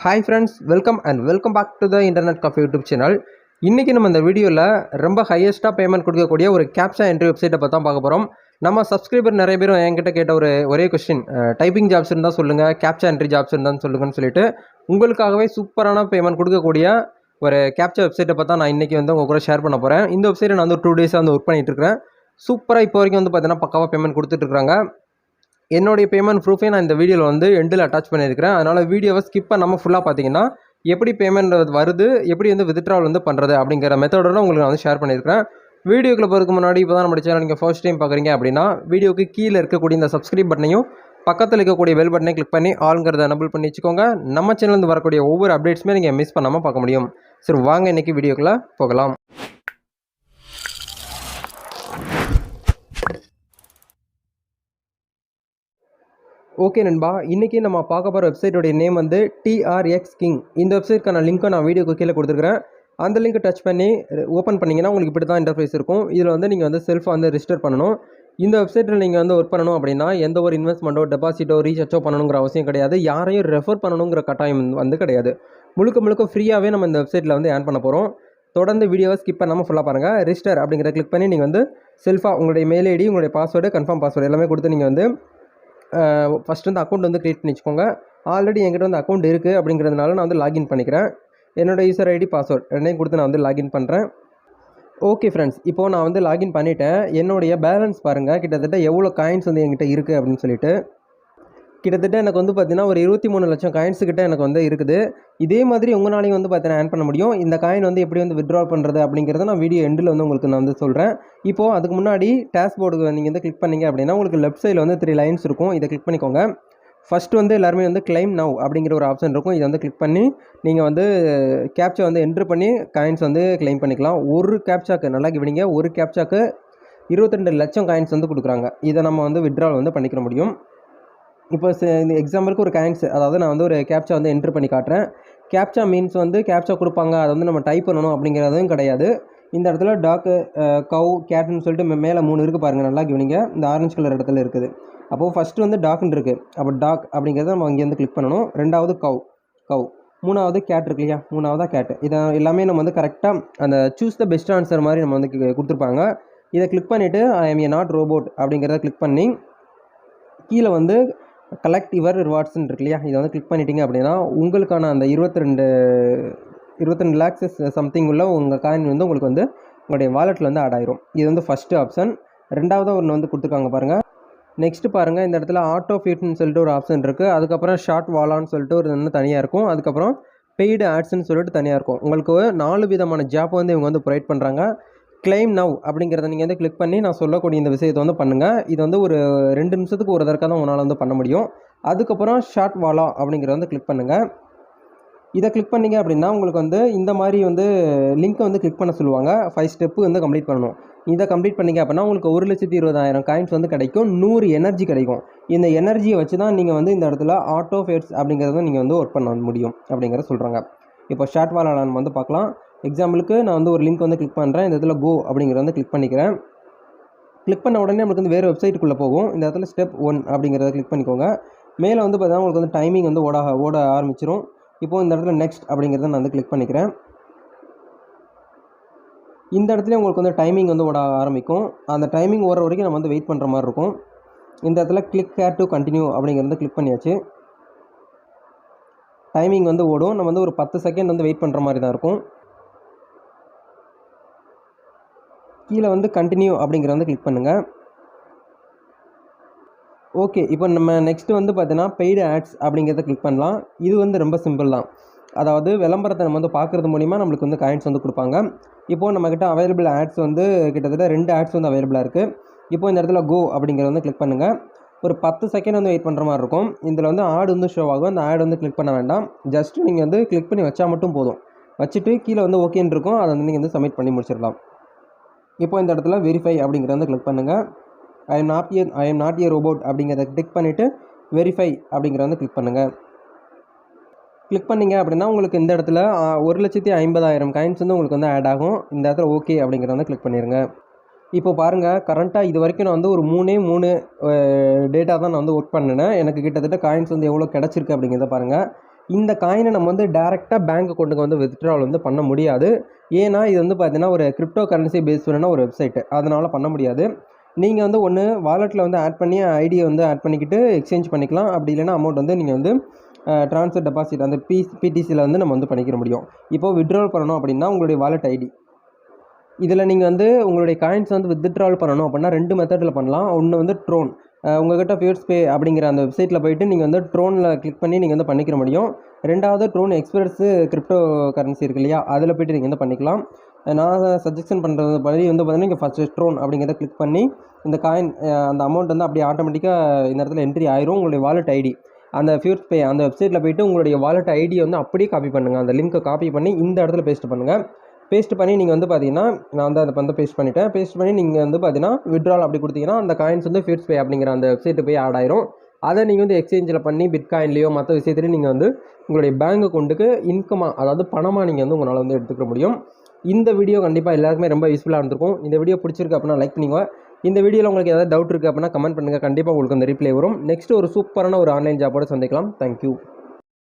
Hi friends welcome and welcome back to the internet coffee YouTube channel இன்றைக்கி நம்ம இந்த வீடியோவில் ரொம்ப ஹையஸ்ட்டாக பேமெண்ட் கொடுக்கக்கூடிய ஒரு கேப்சா என்ட்ரி வெப்சைட்டை பற்றி தான் பார்க்க போகிறோம் நம்ம சப்ஸ்கிரைபர் நிறைய பேரும் என்கிட்ட கேட்ட ஒரு ஒரே கொஸ்டின் டைப்பிங் ஜாப்ஸ் இருந்தால் சொல்லுங்கள் கேப்சா என்ட்ரி ஜாப்ஸ் இருந்தால் சொல்லுங்கன்னு சொல்லிட்டு உங்களுக்காகவே சூப்பரான பேமெண்ட் கொடுக்கக்கூடிய ஒரு கேப்சா வெப்சைட்டை பார்த்தா நான் இன்றைக்கி வந்து உங்கள் கூட ஷேர் பண்ண போகிறேன் இந்த வெப்சைட்டை நான் வந்து டூ டேஸாக வந்து ஒர்க் பண்ணிட்டு இருக்கிறேன். சூப்பராக இப்போ வரைக்கும் வந்து பார்த்தீங்கன்னா பக்காவாக பேமெண்ட் கொடுத்துட்ருக்காங்க என்னுடைய பேமெண்ட் ப்ரூஃபே நான் இந்த வீடியோவில் வந்து எண்டில் அட்டாச் பண்ணியிருக்கிறேன். அதனால் வீடியோவை ஸ்கிப் பண்ணாமல் ஃபுல்லாக பார்த்தீங்கன்னா எப்படி பேமெண்ட் வருது எப்படி வந்து வித்ட்ராவல் வந்து பண்ணுறது அப்படிங்கிற மெத்தடோட உங்களுக்கு நான் வந்து ஷேர் பண்ணியிருக்கிறேன். வீடியோக்குள்ள போகிறதுக்கு முன்னாடி இப்போ தான் நம்ம சேனல் நீங்கள் ஃபர்ஸ்ட் டைம் பார்க்குறீங்க அப்படின்னா வீடியோக்கு கீழே இருக்கக்கூடிய இந்த சப்ஸ்கிரைப் பட்டனையும் பக்கத்தில் இருக்கக்கூடிய பெல் பட்டனை கிளிக் பண்ணி ஆளுங்கிறத எனபிள் பண்ணி வச்சுக்கோங்க. நம்ம சேனல்லேருந்து வரக்கூடிய ஒவ்வொரு அப்டேட்ஸுமே நீங்கள் மிஸ் பண்ணாமல் பார்க்க முடியும். சரி வாங்க இன்றைக்கி வீடியோக்குள்ளே போகலாம். ஓகே நண்பா. இன்றைக்கி நம்ம பார்க்க போகிற வெப்சைட்டோடைய நேம் வந்து டிஆர்எக்ஸ் கிங் இந்த வெப்சைட்க்கான லிங்க்கை நான் வீடியோக்கு கீழே கொடுத்துருக்கிறேன். அந்த லிங்க்கை டச் பண்ணி ஓப்பன் பண்ணிங்கன்னா உங்களுக்கு இப்படி தான் இன்டர்ஃபேஸ் இருக்கும். இதில் வந்து நீங்கள் வந்து செல்ஃபாக வந்து ரிஜிஸ்டர் பண்ணணும். இந்த வெப்சைட்டில் நீங்கள் வந்து ஒர்க் பண்ணணும் அப்படின்னா எந்த ஒரு இன்வெஸ்ட்மெண்ட்டோ டெபாசிட்டோ ரீசார்ஜோ பண்ணணுங்கிற அவசியம் கிடையாது. யாரையும் ரெஃபர் பண்ணணுங்கிற கட்டாயம் வந்து கிடையாது. முழுக்க முழுக்க ஃப்ரீயாகவே நம்ம இந்த வெப்சைட்டில் வந்து ஏன் பண்ண போகிறோம் தொடர்ந்து வீடியோவை ஸ்கிப் பண்ணாமல் ஃபுல்லாக பாருங்கள் ரிஜிஸ்டர் அப்படிங்கிறத கிளிக் பண்ணி நீங்கள் வந்து செல்ஃபாக உங்களுடைய மெயில் ஐடி உங்களுடைய பாஸ்வேர்டு கன்ஃபார்ம் பாஸ்வேர்டு எல்லாமே கொடுத்து நீங்கள் வந்து ஃபஸ்ட் வந்து அக்கௌண்ட் வந்து க்ரியேட் பண்ணி வச்சுக்கோங்க. ஆல்ரெடி என்கிட்ட வந்து அக்கௌண்ட் இருக்குது அப்படிங்கிறதுனால நான் வந்து லாகின் பண்ணிக்கிறேன். என்னோடய யூசர் ஐடி பாஸ்வேர்ட் ரெண்டையும் கொடுத்து நான் வந்து லாகின் பண்ணுறேன் ஓகே ஃப்ரெண்ட்ஸ் இப்போது நான் வந்து லாகின் பண்ணிவிட்டேன் என்னுடைய பேலன்ஸ் பாருங்கள் கிட்டத்தட்ட எவ்வளோ காயின்ஸ் வந்து என்கிட்ட இருக்குது அப்படின்னு சொல்லிட்டு. கிட்டத்தட்ட எனக்கு வந்து பார்த்தீங்கன்னா ஒரு இருபத்தி மூணு லட்சம் காயின்ஸ் கிட்ட எனக்கு வந்து இருக்குது. இதே மாதிரி உங்களாலையும் வந்து பார்த்தீங்கன்னா ஆன் பண்ண முடியும். இந்த காயின் வந்து எப்படி வந்து வித்ட்ரா பண்ணுறது அப்படிங்கிறத நான் வீடியோ எண்டில் வந்து உங்களுக்கு நான் வந்து சொல்கிறேன் இப்போது அதுக்கு முன்னாடி டேஷ்போர்டுக்கு நீங்கள் வந்து கிளிக் பண்ணீங்க அப்படின்னா உங்களுக்கு லெஃப்ட் சைடில் வந்து த்ரீ லைன்ஸ் இருக்கும். இதை கிளிக் பண்ணிக்கோங்க. ஃபஸ்ட்டு வந்து எல்லாருமே வந்து கிளைம் நவ் அப்படிங்கிற ஒரு ஆப்ஷன் இருக்கும். இதை வந்து கிளிக் பண்ணி நீங்கள் வந்து கேப்சா வந்து என்ட்ரு பண்ணி காயின்ஸ் வந்து கிளைம் பண்ணிக்கலாம். ஒரு கேப்சாக்கு நல்லா கவனிங்க. ஒரு கேப்சாக்கு இருபத்திரெண்டு லட்சம் காயின்ஸ் வந்து கொடுக்குறாங்க. இதை நம்ம வந்து வித்ட்ரால் வந்து பண்ணிக்கிற முடியும். இப்போ இந்த எக்ஸாம்பிளுக்கு ஒரு காயின்ஸ் அதாவது நான் வந்து ஒரு கேப்சா வந்து என்ட்ரு பண்ணி காட்டுறேன். கேப்சா மீன்ஸ் வந்து கேப்சா கொடுப்பாங்க. அதை வந்து நம்ம டைப் பண்ணணும் அப்படிங்கிறதும் கிடையாது. இந்த இடத்துல டாக்கு கவு கேட்னு சொல்லிட்டு மேலே மூணு இருக்குது பாருங்கள் நல்லா கவனிங்க. இந்த ஆரஞ்சு கலர் இடத்துல இருக்குது. அப்போது ஃபஸ்ட்டு வந்து டாக்னு இருக்குது அப்போ டாக் அப்படிங்கிறத நம்ம இங்கேருந்து கிளிக் பண்ணணும். ரெண்டாவது கவ் கவ் மூணாவது கேட் இருக்கு இல்லையா? மூணாவதாக கேட் இதை எல்லாமே நம்ம வந்து கரெக்டாக அந்த சூஸ் த பெஸ்ட் ஆன்சர் மாதிரி நம்ம வந்து கொடுத்துருப்பாங்க. இதை கிளிக் பண்ணிவிட்டு I am a not robot அப்படிங்கிறத கிளிக் பண்ணி கீழே வந்து கலெக்ட் யுவர் ரிவார்ட்ஸ்னு இருக்கு இல்லையா? இதை வந்து கிளிக் பண்ணிட்டீங்க அப்படின்னா உங்களுக்கான அந்த இருபத்தி ரெண்டு இருபத்தி ரெண்டு லேக்ஸஸ் சம்திங் உள்ள உங்கள் காயின் வந்து உங்களுக்கு வந்து உங்களுடைய வாலெட்டில் வந்து ஆட் ஆயிரும். இது வந்து ஃபஸ்ட்டு ஆப்ஷன் ரெண்டாவது ஒன்று வந்து கொடுத்துருக்காங்க பாருங்கள் நெக்ஸ்ட் பாருங்கள் இந்த இடத்துல ஆட்டோ ஃபீட்னு சொல்லிட்டு ஒரு ஆப்ஷன் இருக்குது அதுக்கப்புறம் ஷார்ட் வாலான்னு சொல்லிட்டு ஒரு ஒன்று தனியாக இருக்கும். அதுக்கப்புறம் பெய்டு ஆட்ஸ்ன்னு சொல்லிட்டு தனியாக இருக்கும். உங்களுக்கு நாலு விதமான ஜாப் வந்து இவங்க வந்து ப்ரொவைட் பண்ணுறாங்க கிளைம் நவ் அப்படிங்கிறத நீங்கள் வந்து கிளிக் பண்ணி நான் சொல்லக்கூடிய இந்த விஷயத்தை வந்து பண்ணுங்கள் இது வந்து ஒரு ரெண்டு நிமிஷத்துக்கு ஒரு தடவை தான் உங்களால் வந்து பண்ண முடியும். அதுக்கப்புறம் ஷார்ட் வாலா அப்படிங்கிறத வந்து கிளிக் பண்ணுங்கள் இதை கிளிக் பண்ணிங்க அப்படின்னா உங்களுக்கு வந்து இந்த மாதிரி வந்து லிங்க்கை வந்து கிளிக் பண்ண சொல்லுவாங்க. ஃபைவ் ஸ்டெப்பு வந்து கம்ப்ளீட் பண்ணணும். இதை கம்ப்ளீட் பண்ணிங்க அப்படின்னா உங்களுக்கு ஒரு லட்சத்தி இருபதாயிரம் காயின்ஸ் வந்து கிடைக்கும். நூறு எனர்ஜி கிடைக்கும். இந்த எனர்ஜியை வச்சு தான் நீங்கள் வந்து இந்த இடத்துல ஆட்டோ ஃபேட்ஸ் அப்படிங்கிறத நீங்கள் வந்து ஒர்க் பண்ண முடியும் அப்படிங்கிறத சொல்கிறாங்க இப்போ ஷார்ட் வாலா நம்ம வந்து பார்க்கலாம். எக்ஸாம்பிளுக்கு நான் வந்து ஒரு லிங்க் வந்து கிளிக் பண்ணுறேன் இந்த இடத்துல கோ அப்படிங்கிறத வந்து கிளிக் பண்ணிக்கிறேன். கிளிக் பண்ண உடனே நம்மளுக்கு வந்து வேறு வெப்சைட்டுக்குள்ளே போகும். இந்த இடத்துல ஸ்டெப் ஒன் அப்படிங்கிறத கிளிக் பண்ணிக்கோங்க. மேலே வந்து பார்த்தீங்கன்னா உங்களுக்கு வந்து டைமிங் வந்து ஓட ஓட ஆரம்பிச்சிரும். இப்போது இந்த இடத்துல நெக்ஸ்ட் அப்படிங்கிறத நான் வந்து கிளிக் பண்ணிக்கிறேன். இந்த இடத்துல உங்களுக்கு வந்து டைமிங் வந்து ஓட ஆரம்பிக்கும். அந்த டைமிங் ஓடுற வரைக்கும் நம்ம வந்து வெயிட் பண்ணுற மாதிரி இருக்கும். இந்த இடத்துல கிளிக் ஹேர் டு கண்டினியூ அப்படிங்கிறத கிளிக் பண்ணியாச்சு. டைமிங் வந்து ஓடும். நம்ம வந்து ஒரு பத்து செகண்ட் வந்து வெயிட் பண்ணுற மாதிரி தான் இருக்கும். கீழே வந்து கண்டினியூ அப்படிங்கிறத வந்து கிளிக் பண்ணுங்கள் ஓகே இப்போ நம்ம நெக்ஸ்ட்டு வந்து பார்த்தீங்கன்னா பெய்டு ஆட்ஸ் அப்படிங்கிறத கிளிக் பண்ணலாம். இது வந்து ரொம்ப சிம்பிள் தான். அதாவது விளம்பரத்தை நம்ம வந்து பார்க்குறது மூலிமா நம்மளுக்கு வந்து காயின்ஸ் வந்து கொடுப்பாங்க. இப்போது நம்மக்கிட்ட அவைலபிள் ஆட்ஸ் வந்து கிட்டத்தட்ட ரெண்டு ஆட்ஸ் வந்து அவைலபிளாக இருக்குது இப்போது இந்த இடத்துல கோ அப்படிங்கிறத வந்து கிளிக் பண்ணுங்கள் ஒரு பத்து செகண்ட் வந்து வெயிட் பண்ணுற மாதிரி இருக்கும். இதில் வந்து ஆடு வந்து ஷோ ஆகும். அந்த ஆட் வந்து கிளிக் பண்ண வேண்டாம். ஜஸ்ட்டு நீங்கள் வந்து கிளிக் பண்ணி வச்சா மட்டும் போதும். வச்சுட்டு கீழே வந்து ஓகேன்னு இருக்கும். அதை வந்து நீங்கள் வந்து சப்மிட் பண்ணி முடிச்சிடலாம். இப்போ இந்த இடத்துல வெரிஃபை அப்படிங்கிறத வந்து கிளிக் பண்ணுங்கள் I am not year I am not year robot அப்படிங்கிறத கிளிக் பண்ணிவிட்டு வெரிஃபை அப்படிங்கிறத வந்து கிளிக் பண்ணுங்கள் கிளிக் பண்ணிங்க அப்படின்னா உங்களுக்கு இந்த இடத்துல ஒரு லட்சத்தி ஐம்பதாயிரம் காயின்ஸ் வந்து உங்களுக்கு வந்து ஆட் ஆகும். இந்த இடத்துல ஓகே அப்படிங்கிறத வந்து கிளிக் பண்ணிடுங்க இப்போ பாருங்கள் கரண்ட்டாக இது வரைக்கும் நான் வந்து ஒரு மூணே மூணு டேட்டா தான் நான் வந்து ஒர்க் பண்ணினேன். எனக்கு கிட்டத்தட்ட காயின்ஸ் வந்து எவ்வளோ கிடச்சிருக்கு அப்படிங்கிறத பாருங்கள் இந்த காயினை நம்ம வந்து டேரெக்டாக பேங்க் அக்கௌண்ட்டுக்கு வந்து வித்ட்ராவல் வந்து பண்ண முடியாது. ஏன்னா இது வந்து பார்த்தீங்கன்னா ஒரு கிரிப்டோ கரன்சி பேஸ் பண்ண ஒரு வெப்சைட்டு அதனால் பண்ண முடியாது. நீங்கள் வந்து ஒன்று வாலெட்டில் வந்து ஆட் பண்ணி ஐடியை வந்து ஆட் பண்ணிக்கிட்டு எக்ஸ்சேஞ்ச் பண்ணிக்கலாம். அப்படி இல்லைன்னா அமௌண்ட் வந்து நீங்கள் வந்து ட்ரான்ஸ்ஃபர் டெபாசிட் அந்த பி பிடிசியில் வந்து நம்ம வந்து பண்ணிக்கிற முடியும். இப்போது வித்ட்ரால் பண்ணணும் அப்படின்னா உங்களுடைய வாலெட் ஐடி இதில் நீங்கள் வந்து உங்களுடைய காயின்ஸ் வந்து வித்ட்ரால் பண்ணணும் அப்படின்னா ரெண்டு மெத்தடில் பண்ணலாம். ஒன்று வந்து ட்ரோன் உங்கள்கிட்ட ஃபியூர்ஸ் பே அப்படிங்கிற அந்த வெப்சைட்டில் போயிட்டு நீங்கள் வந்து ட்ரோனில் கிளிக் பண்ணி நீங்கள் வந்து பண்ணிக்கிற முடியும். ரெண்டாவது ட்ரோன் எக்ஸ்பிரஸ் கிரிப்டோ கரன்சி இருக்கு இல்லையா அதில் போயிட்டு நீங்கள் வந்து பண்ணிக்கலாம். நான் சஜஷன் பண்ணுறது படி வந்து பார்த்தீங்கன்னா இங்கே ஃபஸ்ட்டு ட்ரோன் அப்படிங்கிறத கிளிக் பண்ணி இந்த காயின் அந்த அமௌண்ட் வந்து அப்படியே ஆட்டோமேட்டிக்காக இந்த இடத்துல என்ட்ரி ஆயிரும் உங்களுடைய வாலெட் ஐடி அந்த ஃபியூர்ஸ் பே அந்த வெப்சைட்டில் போயிட்டு உங்களுடைய வாலெட் ஐடியை வந்து அப்படியே காப்பி பண்ணுங்கள் அந்த லிங்க்கை காப்பி பண்ணி இந்த இடத்துல பேஸ்ட் பண்ணுங்கள் பேஸ்ட் பண்ணி நீங்கள் வந்து பார்த்தீங்கன்னா நான் வந்து அதை வந்து பேஸ்ட் பண்ணிவிட்டேன் பேஸ்ட் பண்ணி நீங்கள் வந்து பார்த்தீங்கன்னா விட்ரால் அப்படி கொடுத்தீங்கன்னா அந்த காயின்ஸ் வந்து ஃபியூட்ஸ் பே அப்படிங்கிற அந்த வெப்சைட்டு போய் ஆட் ஆயிரும். அதை நீங்கள் வந்து எக்ஸ்சேஞ்சில் பண்ணி பிட்காயின்லேயோ மற்ற விஷயத்துலையும் நீங்கள் வந்து உங்களுடைய பேங்க் அக்கௌண்ட்டுக்கு இன்கமாக அதாவது பணமாக நீங்கள் வந்து உங்களால் வந்து எடுத்துக்க முடியும். இந்த வீடியோ கண்டிப்பாக எல்லாருக்குமே ரொம்ப யூஸ்ஃபுல்லாக இருந்திருக்கும். இந்த வீடியோ பிடிச்சிருக்கு அப்படின்னா லைக் பண்ணிங்க. இந்த வீடியோவில் உங்களுக்கு ஏதாவது டவுட் இருக்குது அப்படின்னா கமெண்ட் பண்ணுங்கள் கண்டிப்பாக உங்களுக்கு அந்த ரிப்ளை வரும். நெக்ஸ்ட் ஒரு சூப்பரான ஒரு ஆன்லைன் ஜாப்போட சந்திக்கலாம். தேங்க்யூ